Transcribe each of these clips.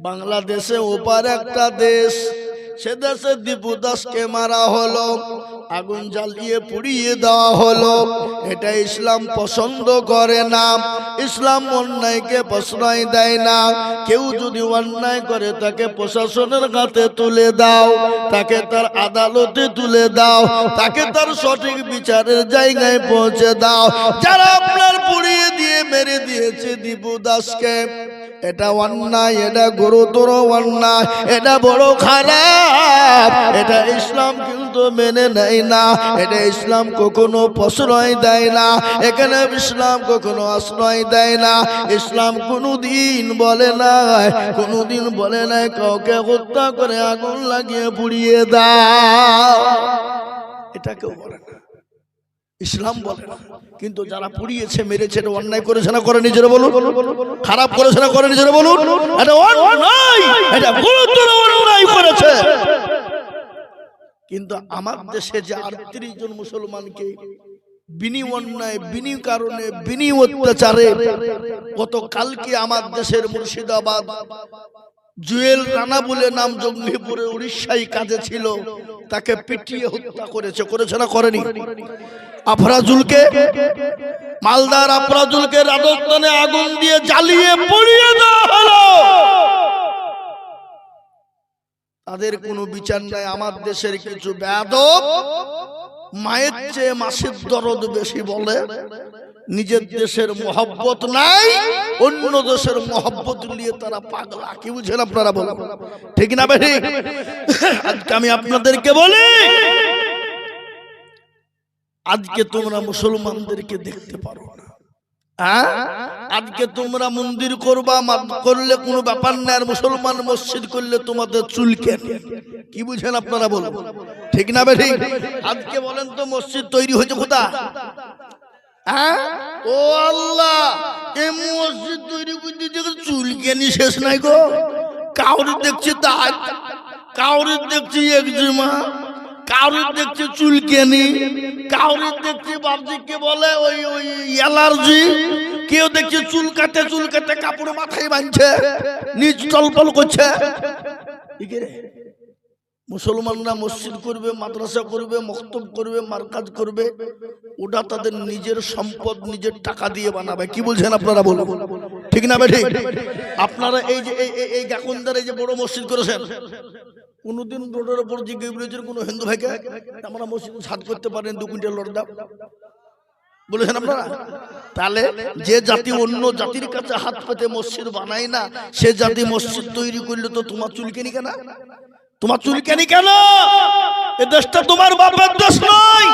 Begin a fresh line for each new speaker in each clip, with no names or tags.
বাংলাদেশে ওপার একটা দেশ। সে দেশে দীপু দাসকে মারা হলো, আগুন জ্বালিয়ে পুড়িয়ে দেওয়া হলো। এটা ইসলাম পছন্দ করে না। ইসলাম অন্যায়কে প্রশ্রয় দেয় না। কেউ যদি অন্যায় করে তাকে প্রশাসনের হাতে তুলে দাও, তাকে তার আদালতে তুলে দাও, তাকে তার সঠিক বিচারের জায়গায় পৌঁছে দাও। যারা আপনার দিয়ে মেরে দিয়েছে দীপু দাসকে। এটা অন্যায়, এটা গুরুতর অন্যায়, এটা বড় খারাপ। এটা ইসলাম কিন্তু মেনে নেয় না, এটা ইসলাম কখনো প্রশ্রয় দেয় না, এখানে ইসলাম কখনো আশ্রয় দেয় না। ইসলাম কোনোদিন বলে নাই, কোনোদিন বলে নাই, কাউকে হত্যা করে আগুন লাগিয়ে পুড়িয়ে দাও। এটা কেউ বলে না। ইসলাম বলে কিন্তু যারা পুড়িয়েছে, মেরেছে অন্যায় করেছে না করে নিজেরা বলুন? খারাপ করেছে না করে নিজেরা বলুন? করেছে। কিন্তু আমার দেশে যে আটত্রিশ জন মুসলমানকে বিনি অন্যায়, বিনি কারণে, বিনি অত্যাচারে গত কালকে আমার দেশের মুর্শিদাবাদ জুয়েল রানা বলে নাম জঙ্গিপুরে উড়িষ্যায় কাজে ছিল, তাকে পিটিয়ে হত্যা করেছে করেছে না করেনি? আফরাজুলকে, মালদার আফরাজুলকে রাজস্থানে আগুন দিয়ে জ্বালিয়ে পুড়িয়ে দেওয়া হলো। তাদের কোনো বিচার নাই, আমার দেশের কিছু বেদব মায়ের চেয়ে মাসের দরদ বেশি বলে, নিজের দেশের মহব্বত নাই, অন্য দেশের মহব্বত নিয়ে তারা পাগলা, কি বুঝেন আপনারা বলেন? ঠিক না বেঠি আজকে আমি আপনাদেরকে বলি আজকে তোমরা মুসলমানদেরকে দেখতে পারো না। হ্যাঁ? আজকে তোমরা মন্দির করবা করলে কোনো ব্যাপার না আর মুসলমান মসজিদ করলে তোমাদের চুলকে কি বুঝেন আপনারা বলুন? ঠিক না বেঠি আজকে বলেন তো মসজিদ তৈরি হয়েছে কোথা হ্যাঁ? ও আল্লাহ, এ মসজিদ তৈরি করতে দেখে চুলকেনি শেষ নাই গো। কাউরি দেখছি দাঁত, কাউরি দেখছি একজিমা কাউরি দেখছি চুলকেনি কাউরি দেখছি বাবজিকে বলে ওই ওই অ্যালার্জি কেউ দেখছি চুলকাতে চুলকাতে কাপড় মাথায় বাঁধছে, নিজ টলপল করছে। মুসলমানরা মসজিদ করবে, মাদ্রাসা করবে, মক্তব করবে, মার্কাজ করবে, ওটা তাদের নিজের সম্পদ, নিজের টাকা দিয়ে বানাবে। কি বলছেন আপনারা বলুন? ঠিক না বেঠিক আপনারা এই যে, এই- এই গাকুন্দার এই যে বড় মসজিদ করেছেন কোনোদিন রোডের উপর জিজ্ঞেস বলেছেন কোনো হিন্দু ভাইকে আমরা মসজিদ ছাদ করতে পারেন, দু কুইন্টাল লড় দাও। বলেছেন আপনারা? তাহলে যে জাতি অন্য জাতির কাছে হাত পেতে মসজিদ বানায় না, সে জাতি মসজিদ তৈরি করলে তো তোমার চুল চুলকেনি কেন? তোমার চুলকেনি কেন এ দেশটা তোমার বাবার দেশ নয়।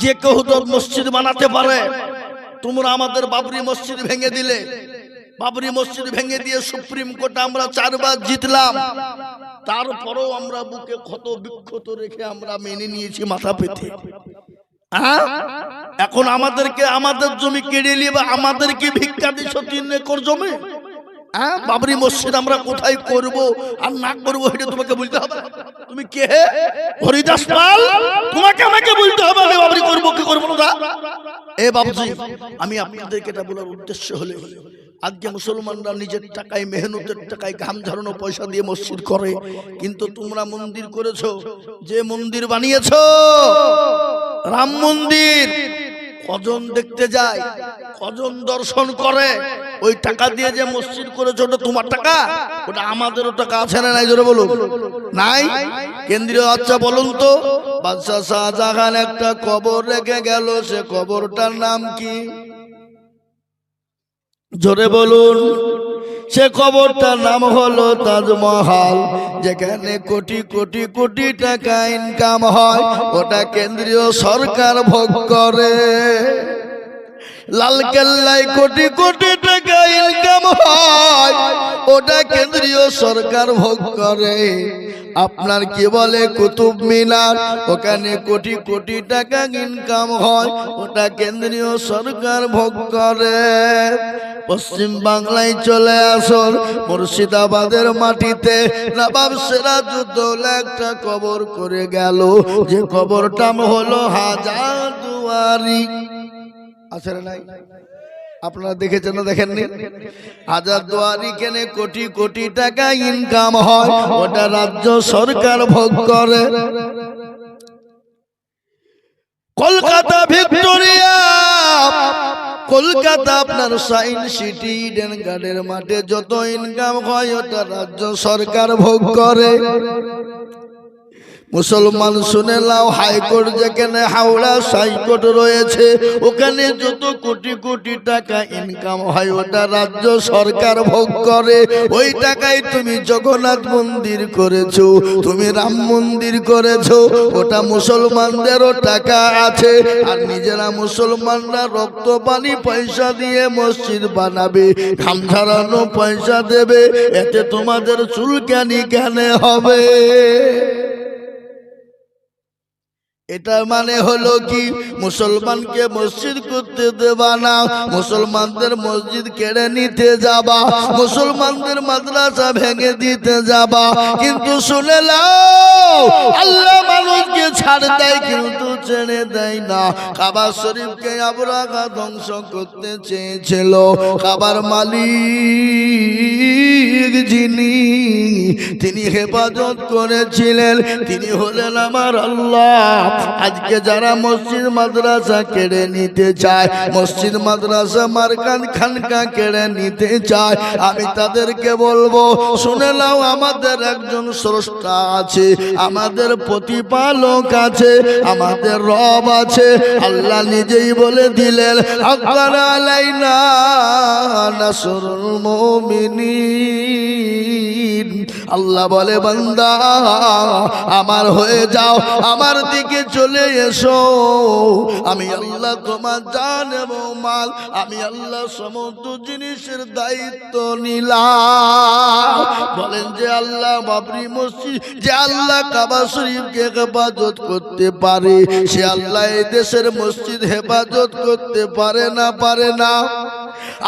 যে কেউ তো মসজিদ বানাতে পারে, তোমরা আমাদের বাবরি মসজিদ ভেঙে দিলে। বাবরি মসজিদ ভেঙে দিয়ে সুপ্রিম কোর্টে আমরা চারবার জিতলাম। তারপরেও আমরা বুকে ক্ষত বিক্ষত রেখে আমরা মেনে নিয়েছি মাথা পেতে। হ্যাঁ? এখন আমাদেরকে আমাদের জমি কেড়ে নিয়ে বা আমাদেরকে ভিক্ষা দিচ্ছ তিন একর জমি? হ্যাঁ? বাবরি মসজিদ আমরা কোথায় করব? আর না করব এটা তোমাকে বলতে হবে তুমি কে? হরিদাস পাল? তোমাকে আমাকে বলতে হবে আমি বাবরি করব, কি করব না এ বাবুজি, আমি আপনাদেরকে এটা বলার উদ্দেশ্য হলে হলে আজকে মুসলমানরা নিজের টাকায় মেহনতের টাকায় ঘাম ঝরানো পয়সা দিয়ে মসজিদ করে। কিন্তু তোমরা মন্দির করেছ যে মন্দির বানিয়েছ। রাম মন্দির। কজন দেখতে যায় কজন দর্শন করে। ওই টাকা দিয়ে যে মসজিদ করেছ ওটা তোমার টাকা? ওটা আমাদেরও টাকা আছে না নাই? জোরে বলো নাই? কেন্দ্রীয় আচ্ছা বলুন তো। বাদশাহ শাহজাহান একটা কবর রেখে গেল সে কবরটার নাম কি? জোরে বলুন, সে কবরটার নাম হলো তাজমহল, যেখানে কোটি কোটি কোটি টাকা ইনকাম হয়, ওটা কেন্দ্রীয় সরকার ভোগ করে। লাল কেল্লায় কোটি কোটি টাকা ইনকাম হয়। ওটা কেন্দ্রীয় সরকার ভোগ করে। আপনার কি বলে কুতুব মিনার? ওখানে কোটি কোটি টাকা ইনকাম হয়। ওটা কেন্দ্রীয় সরকার ভোগ করে। পশ্চিম বাংলায় চলে আসর মুর্শিদাবাদের মাটিতে নবাব সিরাজউদ্দৌলা একটা কবর করে গেল। যে কবরটা হলো হাজার দুয়ারি। আছে নাই? আপনারা দেখেছেন না দেখেননি? হাজার দুয়ারি কেনে কোটি কোটি টাকা ইনকাম হয়, ওটা রাজ্য সরকার ভোগ করে। কলকাতা ভিক্টোরিয়া, কলকাতা আপনার সাইন সিটি, ইডেন গার্ডের মাঠে যত ইনকাম হয়, ওটা রাজ্য সরকার ভোগ করে। মুসলমান শুনে লাও হাইকোর্ট যেখানে হাওড়া হাইকোর্ট রয়েছে, ওখানে যত কোটি কোটি টাকা ইনকাম হয়, ওটা রাজ্য সরকার ভোগ করে। ওই টাকায় তুমি জগন্নাথ মন্দির করেছ, তুমি রাম মন্দির করেছ, ওটা মুসলমানদেরও টাকা আছে, আর নিজেরা মুসলমানরা রক্ত পানি পয়সা দিয়ে মসজিদ বানাবে, ঘাম ঝাড়ানো পয়সা দেবে, এতে তোমাদের চুলকানি কেন হবে? এটার মানে হলো কি? মুসলমানকে মসজিদ করতে দেবা না। মুসলমানদের মসজিদ কেড়ে নিতে যাবা। মুসলমানদের মাদ্রাসা ভেঙে দিতে যাবা। কিন্তু শুনে আল্লাহ মানুষকে ছাড় দেয় কিন্তু ছেড়ে দেয় না। খাবার শরীফকে আবরাগা ধ্বংস করতে চেয়েছিল। খাবার মালিক যিনি, তিনি হেফাজত করেছিলেন। তিনি হলেন আমার আল্লাহ। আজকে যারা মসজিদ মাদ্রাসা কেড়ে নিতে চায়, মসজিদ মাদ্রাসা মার্কান খানকা কেড়ে নিতে চায়, আমি তাদেরকে বলব, শুনে নাও, আমাদের একজন স্রষ্টা আছে, আমাদের প্রতিপালক আছে, আমাদের রব আছে, আল্লাহ নিজেই বলে দিলেন আকবর আল্লাহ বলে, বান্দা, আমার হয়ে যাও, আমার দিকে চলে এসো। আমি আল্লাহ তোমার জান এবং মাল, আমি আল্লাহ সমস্ত জিনিসের দায়িত্ব নিলাম। বলেন যে আল্লাহ বাবরি মসজিদ, যে আল্লাহ কাবা শরীফকে হেফাজত করতে পারে, সে আল্লাহ দেশের মসজিদ হেফাজত করতে পারে না পারে না।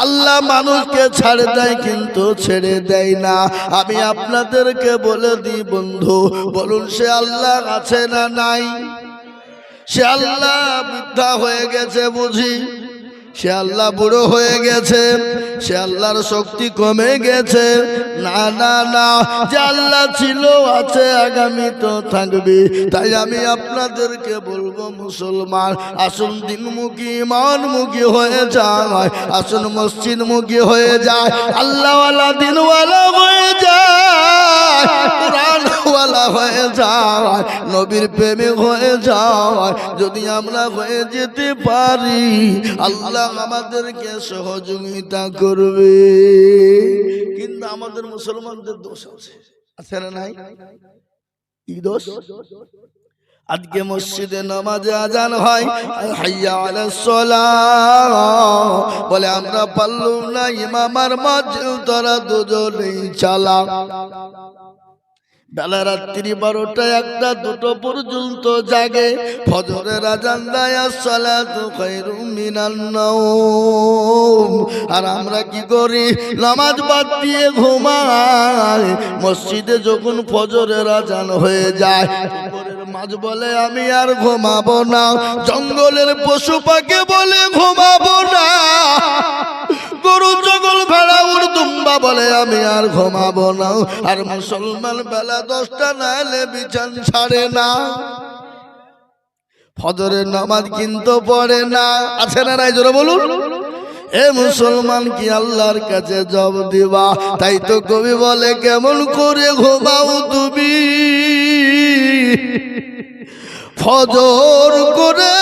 আল্লাহ মানুষকে ছাড়ে দেয় কিন্তু ছেড়ে দেয় না। আমি আপনাদেরকে বলে দিই বন্ধু, বলুন সে আল্লাহ আছে না নাই? সে আল্লাহ বৃদ্ধা হয়ে গেছে বুঝি। সে আল্লাহ বুড়ো হয়ে গেছে, সে আল্লাহর শক্তি কমে গেছে। না না না, যে আল্লাহ ছিল, আছে, আগামী তো থাকবে। তাই আমি আপনাদেরকে বলব, মুসলমান, আসুন দিনমুখী মানমুখী হয়ে যায়, আসুন মসজিদ মুখী হয়ে যায়, আল্লাহওয়ালা দিনওয়ালা হয়ে যায়। কোরআনওয়ালা হয়ে যায়, নবীর প্রেমে হয়ে যায়। যদি আমরা হয়ে যেতে পারি, আল্লাহ আমাদেরকে সহযোগিতা করবে। কিন্তু আমাদের মুসলমানদের দোষ আছে। আছে না নাই? কি দোষ? আজকে মসজিদে নামাজে আজান হয় হাইয়া আলাস সালাহ। বলে, আমরা পারলুম না ইমামার মাঝে তোরা দুজনেই চালা বেলা রাত্রি বারোটা একটা, দুটো পর্যন্ত জাগে। ফজরের আজান দেয় আর আমরা কি করি? নামাজ বাদ দিয়ে ঘুমাই। মসজিদে যখন ফজরের আজান হয়ে যায় মাঝ বলে, আমি আর ঘুমাবো না। জঙ্গলের পশু পাখি বলে ঘুমাবো বলে, আমি আর ঘুমাবো না। আর মুসলমান বেলা দশটা নাহলে বিছান ছাড়ে না। ফজরের নামাজ কিন্তু পড়ে না। আছে না নাই? জোরে বলুন। এ মুসলমান কি আল্লাহর কাছে জব দিবা? তাই তো কবি বলে, কেমন করে ঘুমাও তুমি? ফজর করে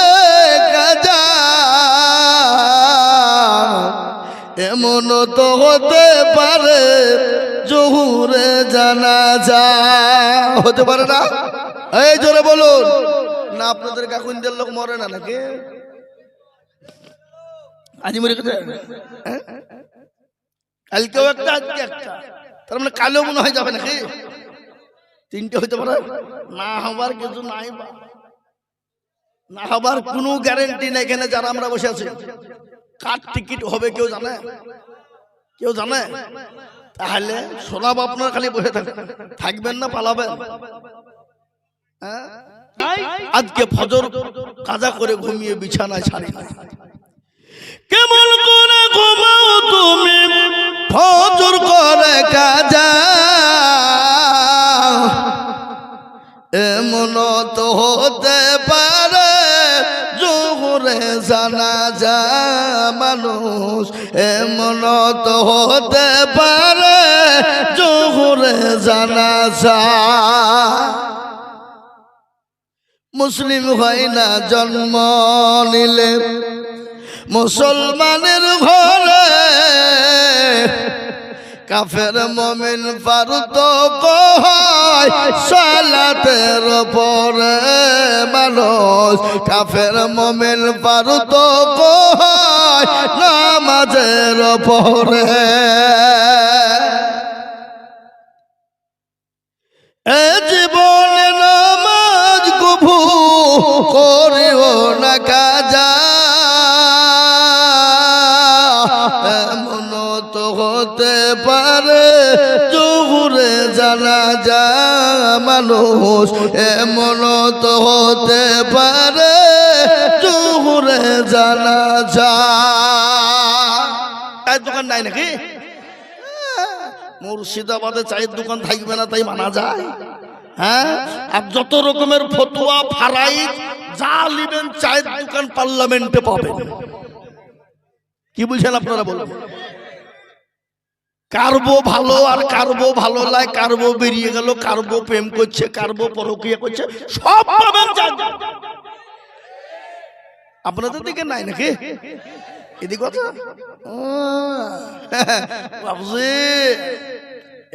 কাজা এমন তো হতে পারে, জহুরে জানা যা। হতে পারে না? এই জোরে বলুন। না, আপনাদের কাকুনদের লোক মরে না নাকি? আজি মরে গেছে? হ্যাঁ? কালকেও একটা, আজকে একটা। তার মানে কালো মনে হয় যাবে নাকি? তিনটে হইতে পারে? না হবার কিছু নাই না হবার কোনো গ্যারেন্টি নেই এখানে যারা আমরা বসে আছি। কার টিকিট হবে কেউ জানে? কেউ জানে? তাহলে সোলাব আপনার খালি বসে থাকবেন থাকবেন না পালাবেন। হ্যাঁ? আজকে ফজর কাজা করে ঘুমিয়ে বিছানায় ছাড়ি কেমন করে ঘুমাও তুমি? ফজর করে কাজা। এমন তো হতে পারে জোহরে জানা যা মানুষ এমন তো হতে পারে, জোহরে জানা মুসলিম হয় না জন্ম নিলে, মুসলমানের ঘরে কাফের মমিন পারুত কয়, সালাতের পরে মানুষ, কাফের মমিন পারুত কয় নামাজের পরে। এ জীবনে নামাজ কভু করিও না কাজা। এমন তো হতে পারে, জহুরে জানা যা মানুষ এমন তো হতে পারে। জহুরে জানা যা চায়ের দোকান নাই নাকি? মুর্শিদাবাদে চায়ের দোকান থাকবে না, তাই মানা যায়। হ্যাঁ? আর যত রকমের ফতুয়া ফারাই যা লিবেন চায়ের দোকান পার্লামেন্টে পাবেন। কি বুঝছেন আপনারা বলুন? কারবো ভালো আর কারবো ভালো লাগে কারবো বেরিয়ে গেল, কারবো প্রেম করছে, কারবো পরকিয়া করছে, সব পাবেন। আপনাদের দিকে নাই নাকি? এদিকে কথা বাবুজি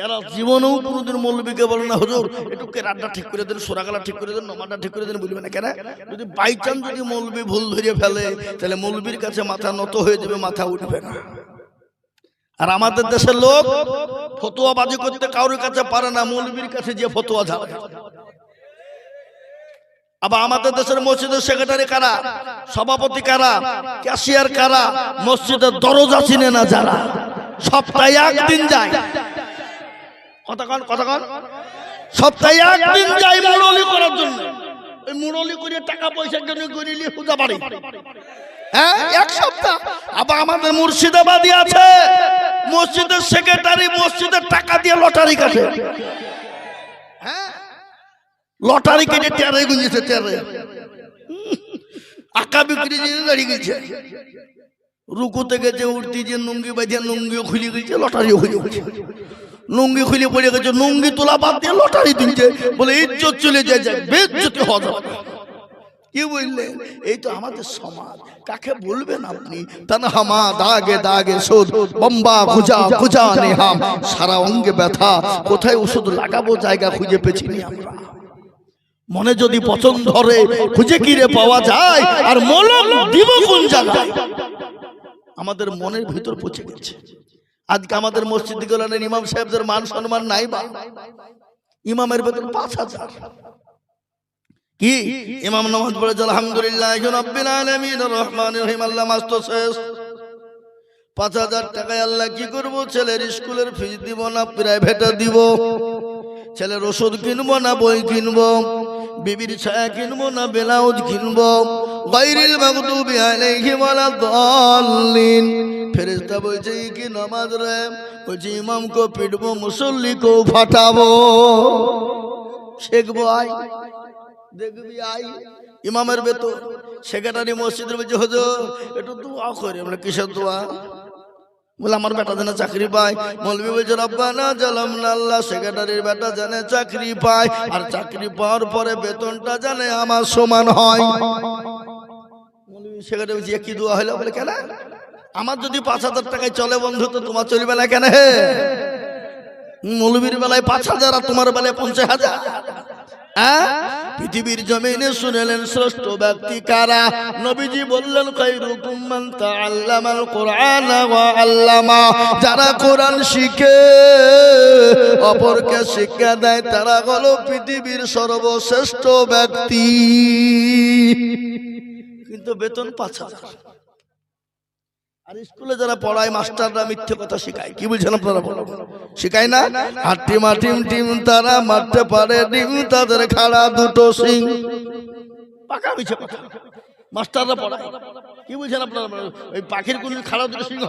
এরা জীবনেও কোনোদিন মৌলবীকে বলে না হুজুর একটু রান্না ঠিক করে দেন সোরাগালা ঠিক করে দেন নমাটা ঠিক করে দেন বলবে না কেন? যদি বাই চান্স যদি মৌলবী ভুল ধরিয়ে ফেলে তাহলে মৌলবীর কাছে মাথা নত হয়ে যাবে মাথা উঠবে না। আর আমাদের দেশের লোক ফতোয়া বাজি করতে কারোর কাছে পারে না মৌলবীর কাছে যে ফতোয়া ঝাড়ে। আবার আমাদের দেশের মসজিদের সেক্রেটারি কারা? সভাপতি কারা? ক্যাশিয়ার কারা? মসজিদের দরজা চিনে না যারা? সপ্তাহে একদিন যায়। কথা কন সপ্তাহে একদিন যাই মুরলি করার জন্য। ওই মুরলি করে টাকা পয়সার জন্য গরিলি পূজা বাড়ি। হ্যাঁ এক সপ্তাহ। আবার আমাদের মুর্শিদাবাদী আছে। মসজিদের সেক্রেটারি মসজিদের টাকা দিয়ে লটারি কাটে। হ্যাঁ লটারি কেটে টেরে গুঁজেছে টেরে আঁকা বিক্রি যে দাঁড়িয়ে গেছে। রুকুতে গেছে উঠতে যে নুঙ্গি বাজে নুঙ্গিও খুলে গেছে, লটারিও খুলে গেছে। নুঙ্গি খুলে পড়ে গেছে নুঙ্গি তোলা বাদ দিয়ে লটারি দিচ্ছে বলে, ইজ্জত চলে যায় বেজ্জতি যাবে কি বললেন? এই তো আমাদের সমাজ। কাকে বলবেন আপনি? তানা হামা, দাগে দাগে শোধ বম্বা খুঁজা খুঁজা নেহাম, সারা অঙ্গে ব্যথা। কোথায় ওষুধ লাগাবো, জায়গা খুঁজে পেছি আমরা? মনে যদি পছন্দ ধরে খুঁজে কিরে পাওয়া যায়? আর মলম দিব কোন জায়গায়? আমাদের মনের ভিতর পৌঁছে গেছে। আজকে আমাদের মসজিদ গুলানের ইমাম সাহেবদের মান সম্মান নাই বা? ইমামের বেতন পাঁচ হাজার। কি? ইমাম নামাজ পড়ে আলহামদুলিল্লাহ রাব্বিল আলামিন রহমান রহিম, আল্লাহ মাস্ত শেষ। পাঁচ হাজার টাকায় আল্লাহ কি করব? ছেলের স্কুলের ফিস দিব না, প্রাইভেটে দিব। ছেলের ওষুধ কিনবো না, বই কিনবো। বিবির ছায়া কিনবো না ব্লাউজ কিনবো গায়রিল মাগদুবি আলাইহিম ওয়ালাদ-দাল্লিন ফেরেশতা বলছে কি নামাজ রে? বলছে, ইমামকে পিটবো, মুসল্লিকেও ফাটাবো। শেখবো আই, দেখবি আই। ইমামের বেতন সেক্রেটারি মসজিদের বলছে হুজুর, একটু দোয়া করে, আমরা কিসের দোয়া? বলে, আমার বেটা জানে চাকরি পায়। মৌলবি বলছে, রব্বানা জালাম আল্লাহ, সেক্রেটারির বেটা জানে চাকরি পায়। আর চাকরি পাওয়ার পরে বেতনটা জানে আমার সমান হয়। সেক্রেটারি বলছে কি দোয়া হলো? বলে, কেন? আমার যদি পাঁচ হাজার টাকায় চলে বন্ধু, তো তোমার চলবে না কেন হে? মৌলবীর বেলায় পাঁচ হাজার আর তোমার বেলায় পঞ্চাশ হাজার? পৃথিবীর জমিনে শুনেলেন শ্রেষ্ঠ ব্যক্তি কারা? নবীজি বললেন খায়রুকুম মান তাআল্লামাল কুরআন ওয়া আল্লামা। যারা কোরআন শিখে অপরকে শিক্ষা দেয় তারা হলো পৃথিবীর সর্বশ্রেষ্ঠ ব্যক্তি। কিন্তু বেতন পাঁচ হাজার। আর স্কুলে যারা পড়ায়, মাস্টাররা মিথ্যে কথা শেখায়। কি বলছেন আপনারা বলো শেখায় না? আর টিমা টিম টিম তারা মারতে পারে, ডিম তাদের খাড়া দুটো সিং পাকা মিছে কথা। মাস্টাররা পড়ায়। কি বুঝছেন আপনারা ওই পাখির খারাপ দুটো সিংহ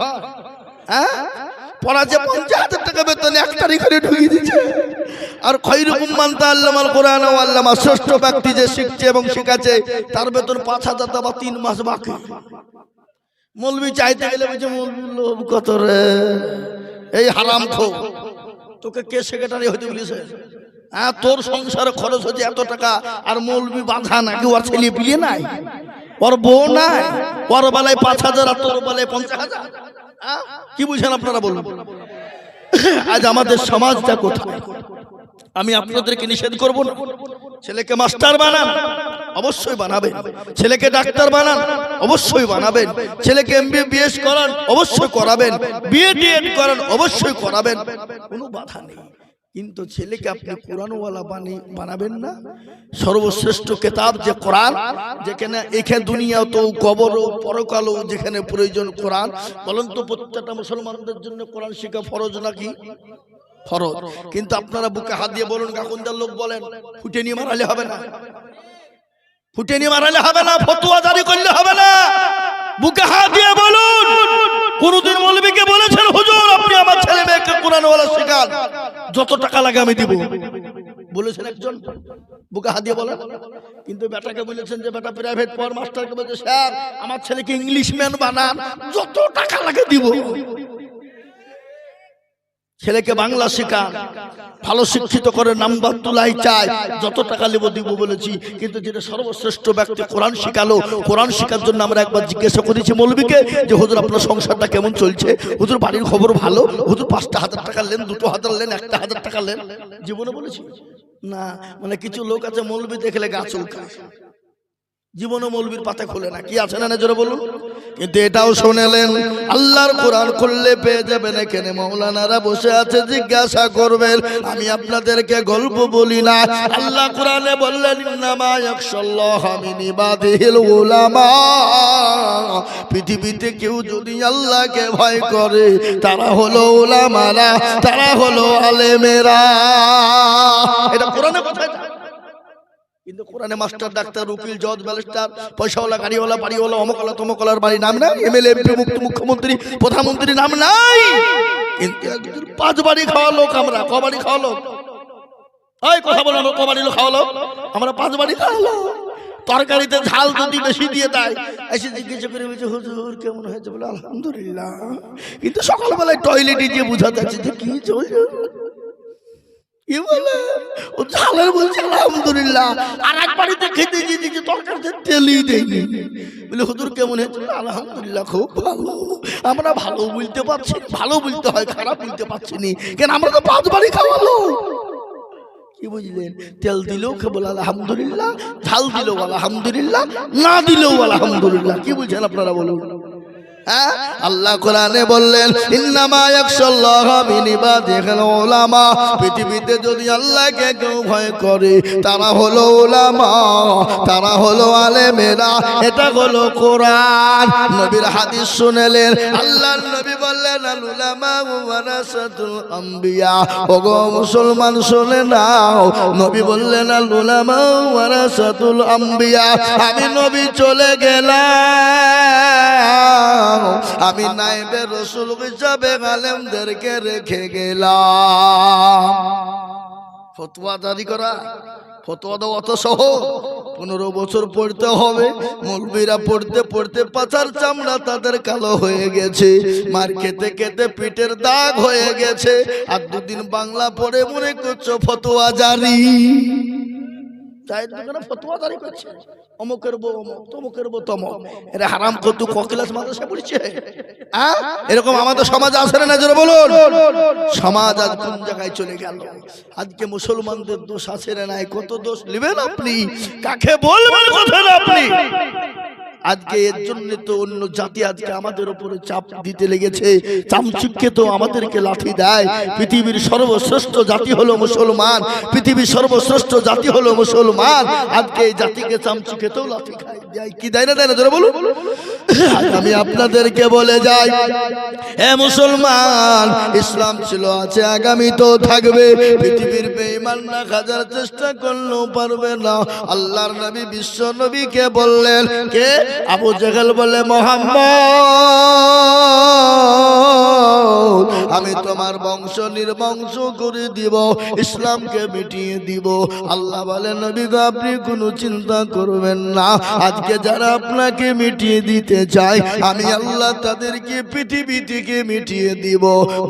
হ্যাঁ। পড়া যে পঞ্চাশ হাজার টাকা বেতন এক ঢুকিয়ে দিচ্ছে আর খৈরুকুম কোরআন ও আল্লামা শ্রেষ্ঠ ব্যক্তি যে শিখছে এবং শিখাচ্ছে, তার বেতন পাঁচ হাজার টাকা তিন মাস বাকি। মৌলবি চাইতে গেলে বলছে, মৌলবি লোভ কত রে? এই হারাম খো তোকে কে সেক্রেটারি হতে বলেছে? হ্যাঁ তোর সংসারে খরচ হচ্ছে এত টাকা, আর মৌলবি বাধা নাকি ওর ছেলে পিলিয়ে নাই। ওর বউ নাই, ওর বেলায় পাঁচ হাজার আর তোর বেলায় পঞ্চাশ হাজার। হ্যাঁ? কি বুঝেন আপনারা বলুন? আজ আমাদের সমাজটা কোথায়? আমি আপনাদেরকে নিষেধ করব না। ছেলেকে মাস্টার বানান, অবশ্যই বানাবেন। ছেলেকে ডাক্তার বানান, অবশ্যই বানাবেন। ছেলেকে এমবিবিএস করান, অবশ্যই করাবেন। বিএ করান, অবশ্যই করাবেন। কোনো বাধা নেই। কিন্তু ছেলেকে আপনি কোরআনওয়ালা বানি, বানাবেন না? সর্বশ্রেষ্ঠ কেতাব যে কোরআন, যেখানে এখানে দুনিয়া তো কবর ও পরকালও যেখানে প্রয়োজন কোরআন, বলেন তো প্রত্যেকটা মুসলমানদের জন্য কোরআন শিখা ফরজ নাকি? ফরজ। কিন্তু আপনারা বুকে হাত দিয়ে বলুন কাকুন্দার লোক বলেন ফুটে নিয়ে মারালে হবে না। ফুটে নিয়ে মারালে হবে না ফতুয়া জারি করলে হবে না। বুকে হাত দিয়ে বলুন কোনদিন মৌলবীকে বলেছেন হুজুর আপনি আমার ছেলে মেয়েকে কোরআনওয়ালা শেখান। যত টাকা লাগে আমি দিব। বলেছেন একজন। বুকে হাত দিয়ে বলেন। কিন্তু বেটাকে বলেছেন যে বেটা প্রাইভেট পর মাস্টারকে বলছে স্যার আমার ছেলেকে ইংলিশ ম্যান বানান যত টাকা লাগে দিব। ছেলেকে বাংলা শেখান। ভালো শিক্ষিত করে নাম্বার তুলাই চাই। যত টাকা নেব, দিব বলেছি। কিন্তু যেটা সর্বশ্রেষ্ঠ ব্যক্তি কোরআন শিখালো, কোরআন শেখার জন্য আমরা একবার জিজ্ঞাসা করেছি মৌলবীকে যে, হুজুর, আপনার সংসারটা কেমন চলছে? হুজুর, বাড়ির খবর ভালো? হুজুর, পাঁচটা হাজার টাকা লেন, দুটো হাজার লেন, একটা হাজার টাকা লেন? জীবনে বলেছি। না মানে কিছু লোক আছে, মৌলবী দেখলে গাছ উল্কায় জীবনে মৌলবীর পাতা খোলে না। কি আছে না, জোরে বলুন। কিন্তু এটাও শুনেলেন, আল্লাহর কোরআন খুললে পেয়ে যাবেন এখানে মৌলানারা বসে আছে, জিজ্ঞাসা করবেন, আমি আপনাদেরকে গল্প বলি না। আল্লাহ কোরআনে বললেন পৃথিবীতে কেউ যদি আল্লাহকে ভয় করে, তারা হলো উলামারা, তারা হলো আলেমেরা। এটা কোরআনে কোথায় কিন্তু কোরআনে মাস্টার ডাক্তার উকিল জজ ব্যারিস্টার পয়সাওয়ালা গাড়িওয়ালা বাড়িওয়ালা অমকলা তমকলার বাড়ি নাম নাই এমএলএ এমপি মুক্ত মুখ্যমন্ত্রী প্রধানমন্ত্রী নাম নাই। কিন্তু পাঁচ বাড়ি খাওয়া লোক আমরা ক বাড়ি খাওয়া লোক? ওই কথা বলো ক বাড়ি খাওয়া লোক? আমরা পাঁচ বাড়ি খাওয়া লোক। তরকারিতে ঝাল যদি বেশি দিয়ে দেয় এসে জিজ্ঞাসা করে বলছে হুজুর কেমন হয়েছে? বলে আলহামদুলিল্লাহ। কিন্তু সকালবেলায় টয়লেটে গিয়ে বোঝা যাচ্ছে যে কি চলছে। কি এক বাড়িতে তেলই বলে কেমন হয়েছে? আলহামদুলিল্লাহ, খুব ভালো। আমরা ভালো বলতে পারছি। ভালো বলতে হয়, খারাপ বলতে পারছি নি। কেন, আমরা তো পাঁচ বাড়ি বুঝলেন? তেল দিলেও কেবল আলহামদুলিল্লাহ। ঝাল দিলেও আলহামদুলিল্লাহ। না দিলেও আলহামদুলিল্লাহ। কি বলছেন আপনারা বলুন? আল্লাহ কোরআনে বললেন উলামা। পৃথিবীতে যদি আল্লাহকে কেউ ভয় করে, তারা হলো উলামা, তারা হলো আলেমেরা। এটা হলো কোরআন। নবীর হাদিস শুনেলেন, আল্লাহর নবী বললেন আম্বিয়া। ওগো মুসলমান, শুনে নাও। নবী বললেন, আল উলামা ওয়ারাসাতুল আম্বিয়া। আমি নবী চলে গেলাম। আমি নাইবে রসুল হিসাবে আলেমদেরকে রেখে গেলাম। ফতুয়া জারি করা, ফতোয়া তো অত সহজ পনেরো বছর পড়তে হবে মৌলবীরা পড়তে পড়তে পাচার চামড়া তাদের কালো হয়ে গেছে, মার খেতে খেতে পিঠের দাগ হয়ে গেছে। আর দুদিন বাংলা পড়ে মনে করছ ফতোয়া জারি। চায়ের দোকানে ফতোয়া জারি করছে। অমুকের বউ অমুক তমুকের বউ তমক এরা হারাম ককিলাস মাদ্রাসা পড়ছে? হ্যাঁ? এরকম আমাদের সমাজ আছে না বলুন। সমাজ আজ কোন জায়গায় চলে গেল? আজকে মুসলমানদের দোষ আছে না নাই? কত দোষ? নেবেন আপনি? কাকে বলবেন কোথায় আপনি? আজকে এর জন্য তো অন্য জাতি আজকে আমাদের উপরে চাপ দিতে লেগেছে। চামচুককে তো আমাদেরকে লাঠি দেয়। পৃথিবীর সর্বশ্রেষ্ঠ জাতি হলো মুসলমান। পৃথিবীর সর্বশ্রেষ্ঠ জাতি হলো মুসলমান। আজকে এই জাতিকে চামচুকে তো লাঠি খায়, দেয়। কি দেয় না দেয় না ধরে বলুন। আমি আপনাদেরকে বলে যাই, হে মুসলমান, ইসলাম ছিল, আছে, আগামী তো থাকবে। পৃথিবীর বেঈমান না খাজার চেষ্টা করলেও পারবে না। আল্লাহর নবী বিশ্ব নবীকে বললেন, কে? আবু জেহেল বলে, মোহাম্মদ, আমি তোমার বংশ নির্বংশ করে দিব, ইসলামকে মিটিয়ে দিব। আল্লাহ বলে, নবী গো, আপনি কোনো চিন্তা করবেন না। আজকে যারা আপনাকে মিটিয়ে দিতে চায়, আমি আল্লাহ তাদেরকে পৃথিবী থেকে মিটিয়ে দিব।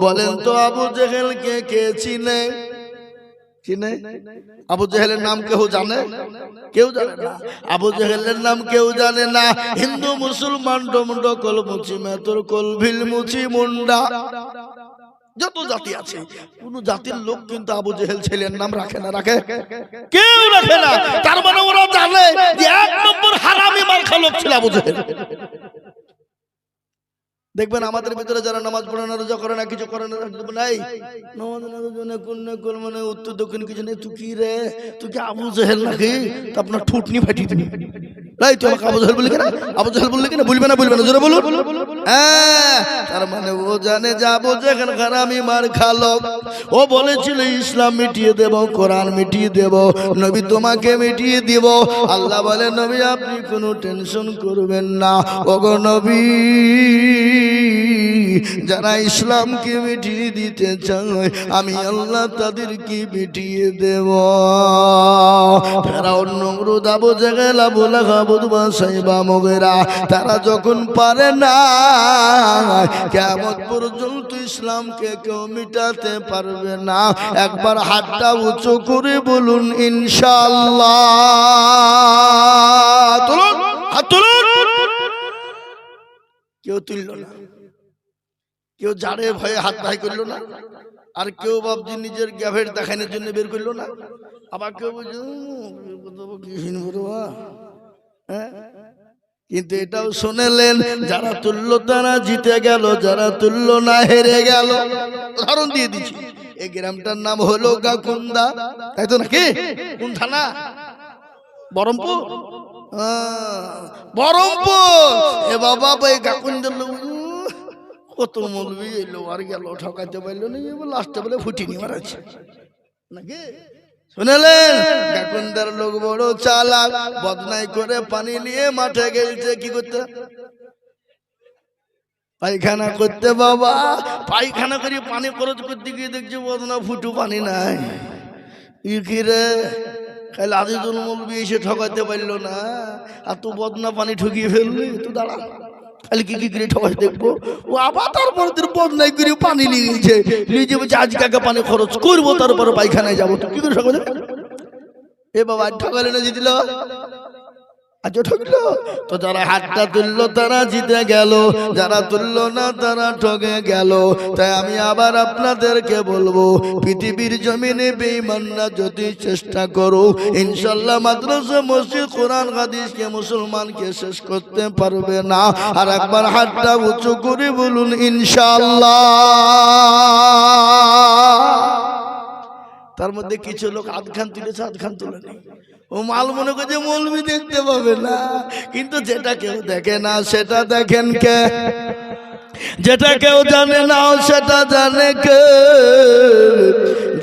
বলেন তো আবু জেহেলকে কে চিনে? চিনে? আবু জেহেলের নাম কেউ জানে? কেউ জানে না। আবু জেহেলের নাম কেউ জানে না। হিন্দু মুসলমান ডমড কল মুচি মেতর কল ভিল মুচি মুন্ডা। যত জাতি আছে কোন জাতির লোক কিন্তু আবু জেহেল ছেলের নাম রাখে না রাখে। কেউ রাখে না। তার মানে ওরা জানে যে এক নম্বর হারামি মার্খা লোক ছিল আবু জেহেল। দেখবেন আমাদের ভিতরে যারা নামাজ পড়ে না, রোজা করে না, কিছু করে না নাই? মানে উত্তর দক্ষিণ কিছু নেই। তুই কি রে? তুই কি আবু জেহেল নাকি? আপনার ঠুটনি ফাটিয়ে দিবি। তুই আমাকে আবু জেহেল কেনা? আবু জেহেল বললি কেনা? বলবে না বলবে না, জোরে বলুন। হ্যাঁ তার মানে ও জানে যাব যেখানে খারামি মার খালো। ও বলেছিল, ইসলাম মিটিয়ে দেব, কোরআন মিটিয়ে দেব, নবী তোমাকে মিটিয়ে দিব। আল্লাহ বলে, নবী, আপনি কোনো টেনশন করবেন না। ওগো নবী, যারা ইসলামকে মিটিয়ে দিতে চায়, আমি আল্লাহ তাদেরকে মিটিয়ে দেব। ফেরাউন, নমরুদ, আবু জাগাল আবু লাহাব উতবা সাইবা মগেরা তারা যখন পারে না কেমন পর্যন্ত ইসলামকে কেউ মিটাতে পারবে না। একবার হাতটা উঁচু করে বলুন, ইনশাআল্লাহ। তুলুন, হাত কেউ তুলল না। কেউ জাড়ে ভয়ে হাত ভাই করল না। আর কেউ ভাবছি নিজের গ্যাভেট দেখানোর জন্য বের করল না। আবার কেউ বলছে কিন্তু এটাও শুনেলেন যারা তুলল তারা জিতে গেল যারা তুলল না হেরে গেল। উদাহরণ দিয়ে দিচ্ছি। এই গ্রামটার নাম হলো গাকুন্দা। তাই তো নাকি? কোন থানা? বহরমপুর? আহ, বহরমপুর। এ বাবা এই গাকুন্দার লোক কত মলবি এলো আর গেল ঠকাইতে পারল না লাস্টে বলে ফুটিনি মারাচ্ছে নাকি? শুনেলেন? গাকুন্দার লোক বড় চালাক, বদনাই করে পানি নিয়ে মাঠে গেলছে কি করতে? পায়খানা করতে বাবা, পায়খানা করে পানি খরচ করতে গিয়ে দেখছি বদনা ফুটু পানি নাই। ই কি রে? খালি আজিজুল মৌলবি এসে ঠকাতে পারল না। আর তুই বদনা পানি ঠকিয়ে ফেললি? তুই দাঁড়া। খালি কি কি করে ঠকাই দেখব ও আবার তারপর তোর বদনাই করে পানি নিয়ে গেছে নিজে বলছে আজ কাকে পানি খরচ করব তারপরে পায়খানায় যাব তুই কি করে ঠকাতে এ বাবা ঠকালে না জিতল আজ ঠকলো তো যারা হাতটা তুললো, তারা জিতে গেল। যারা তুললো না, তারা ঠকে গেল। তাই আমি আবার আপনাদেরকে বলব, পৃথিবীর জমিনে বেঈমানরা যদি চেষ্টা করো ইনশাল্লাহ মাদ্রাসা, মসজিদ, কোরআন, হাদিসকে মুসলমানকে শেষ করতে পারবে না। আর একবার হাতটা উঁচু করে বলুন ইনশাল্লাহ তার মধ্যে কিছু লোক আধ খান তুলেছে, আধখান তুলে নেই। ও মাল মনে করছে মৌলবি দেখতে পাবে না। কিন্তু যেটা কেউ দেখে না, সেটা দেখেন কে? যেটা কেউ জানে না, সেটা জানে কে?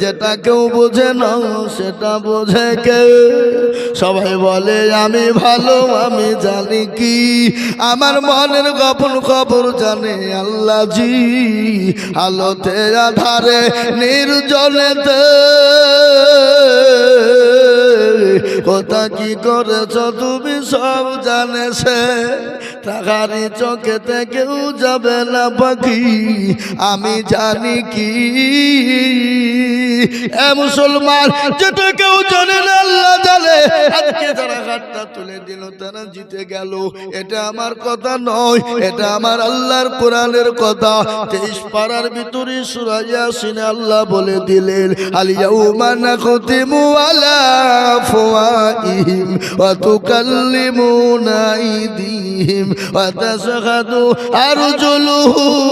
যেটা কেউ বোঝে না, সেটা বোঝে কে? সবাই বলে, আমি ভালো, আমি জানি কি। আমার মনের গোপন খবর জানে আল্লাহ জি আলোতে আধারে, নির্জনেতে। কথা কি করেছ? তুমি সব জানে সে টাকারি চোখেতে কেউ যাবে না পাখি। আমি জানি কি। এ মুসলমান, যেটা কেউ জানে না, আল্লাহ তুলে জিতে গেল। এটা আমার কথা নয়, এটা আমার আল্লাহর কথা। ভিতরে সিনে আল্লাহ বলে দিলেন আলিয়াউমা আফওয়াহিম ওয়া তাশহাদু আরজুলুহুম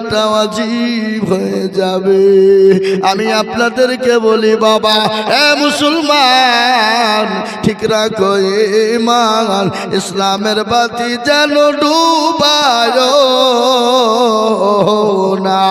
জান্নাতটা অজীব হয়ে যাবে। আমি আপনাদেরকে বলি, বাবা, এ মুসলমান, ঠিক রাখো ইমান ইসলামের বাতি যেন ডুবায় না।